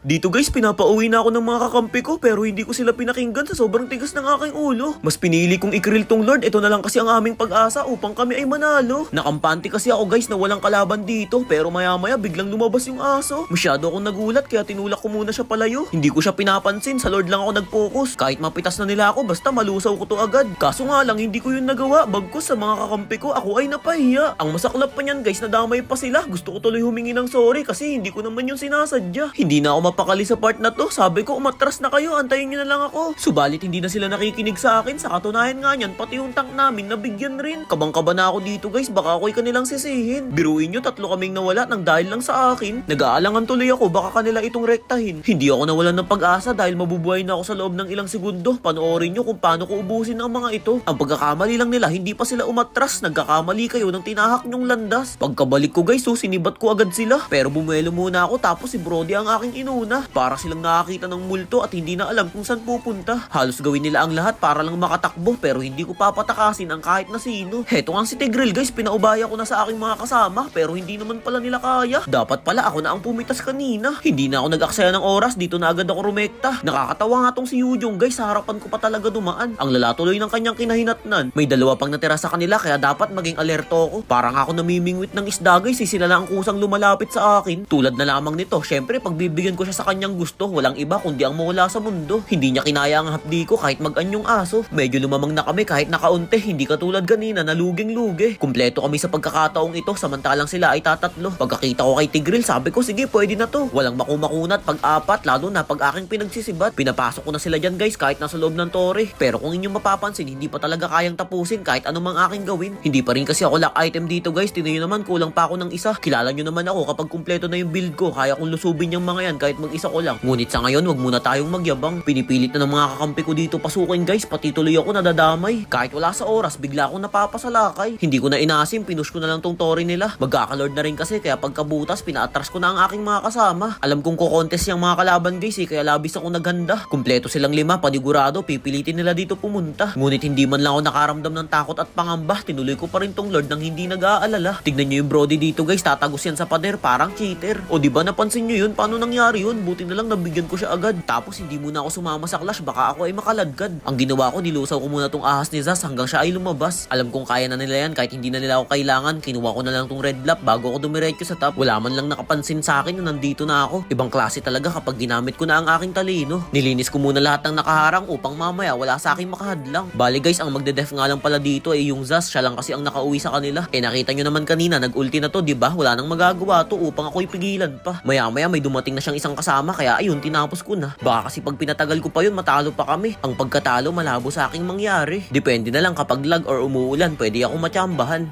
Dito guys, pinapauwi na ako ng mga kakampi ko pero hindi ko sila pinakinggan sa sobrang tigas ng aking ulo. Mas pinili kong ikrill tong Lord, ito na lang kasi ang aming pag-asa upang kami ay manalo. Nakampante kasi ako guys na walang kalaban dito pero maya maya biglang lumabas yung aso. Masyado akong nagulat kaya tinulak ko muna siya palayo. Hindi ko siya pinapansin, sa Lord lang ako nag-focus. Kahit mapitas na nila ako basta malusaw ko to agad. Kaso nga lang hindi ko yun nagawa bagkus sa mga kakampi ko ako ay napahiya. Ang masaklap pa niyan guys nadamay pa sila. Gusto ko tuloy humingi ng sorry kasi hindi ko naman yung sinasadya. Hindi na ako mapakali sa part na to. Sabi ko umatras na kayo, antayin nyo na lang ako. Subalit hindi na sila nakikinig sa akin. Sa katunayan nga niyan, pati yung tank namin nabigyan rin. Kabang-kaba na ako dito guys, baka ako'y kanilang sisihin. Biruin nyo, tatlo kaming nawala ng dahil lang sa akin. Nag-aalangan tuloy ako, baka kanila itong rektahin. Hindi ako nawalan ng pag-asa dahil mabubuhay na ako sa loob ng ilang segundo. Panoorin nyo kung paano ko ubusin ang mga ito. Ang pagkakamali lang nila, hindi pa sila umatras. Nagkakamali kayo ng tinahak nyong landas. Pagkabalik ko guys, so sinibat ko agad sila. Pero bumuelo muna ako tapos si Brody ang aking inuna. Para silang nakakita ng multo at hindi na alam kung saan pupunta. Halos gawin nila ang lahat para lang makatakbo pero hindi ko papatakasin ang kahit na sino. Heto nga si Tigril guys, pinaubaya ko na sa aking mga kasama pero hindi naman pala nila kaya. Dapat pala ako na ang pumitas kanina. Hindi na ako nag-aksaya ng oras, dito na agad ako rumekta. Nakakatawa nga tong si Yujong guys, sa harapan ko pa talaga dumaan. Ang lala tuloy ng kanyang kinahinatnan. May dalawa pang natira sa kanila kaya dapat maging alerto ako. Parang ako namimingwit ng isda guys, eh, sila lang ang kusang lumalapit sa akin. Tulad na lamang nito, syempre pagbibigyan ko sa kanyang gusto, walang iba kundi ang mawala sa mundo. Hindi niya kinaya ang hapdi ko kahit mag-anyong aso. Medyo lumamang na kami kahit nakaunti, hindi katulad kanina na luging-lugi. Kumpleto kami sa pagkakataong ito samantalang sila ay tatatlo. Pagkakita ko kay Tigril, sabi ko sige pwede na to. Walang makumakunat pag apat, lalo na pag aking pinagsisibat. Pinapasok ko na sila dyan guys kahit nasa loob ng tore. Pero kung inyong mapapansin, hindi pa talaga kayang tapusin kahit anumang aking gawin. Hindi pa rin kasi ako lock item dito guys. Tinayo naman kulang pa ako ng isa. Kilala nyo naman ako kapag kumpleto na yung build ko. Kaya kong lusubin yung mga yan kahit mag-isa ko lang. Ngunit sa ngayon, wag muna tayong magyabang. Pinipilit na ng mga kakampi ko dito pasukin guys. Pati tuloy ako nadadamay. Kahit wala sa oras, bigla akong napapasalakay. Hindi ko na inasim, pinush ko na lang tong tori nila. Magkakalord na rin kasi kaya pagkabutas, pinaatras ko na ang aking mga kasama. Alam kong kukontes yung mga kalaban guys eh, kaya labis ako naghanda. Kumpleto silang lima, panigurado, pipilitin nila dito pumunta. Ngunit hindi man lang ako nakaramdam ng takot at pangamba. Tinuloy ko pa rin tong lord nang hindi nag-aalala. Tignan nyo yung brody dito guys, tatagos yan sa pader, parang cheater. O di ba napansin nyo yun? Paano nangyari yun? Buti na lang nabigyan ko siya agad. Tapos hindi muna ako sumama sa clash, baka ako ay makaladkad. Ang ginawa ko, nilusaw ko muna tong ahas ni Zaz hanggang siya ay lumabas. Alam kong kaya na nila yan kahit hindi na nila ako kailangan. Kinuha ko na lang tong red blap bago ako dumiretso sa top. Wala man lang nakapansin sa akin na nandito na ako. Ibang klase talaga kapag ginamit ko na ang aking talino. Nilinis ko muna lahat ng nakaharang upang mamaya wala sa aking makahadlang. Bali guys, ang magde-def nga lang pala dito ay yung Zaz. Siya lang kasi ang nakauwi sa kanila. Eh nakita nyo naman kanina, nag-ulti na to, di ba? Wala nang magagawa to upang ako'y pigilan pa. Maya-maya may dumating na siyang isang kasama kaya ayun, tinapos ko na. Baka kasi pag pinatagal ko pa yun, matalo pa kami. Ang pagkatalo malabo sa aking mangyari. Depende na lang kapag lag or umuulan, pwede ako matsambahan.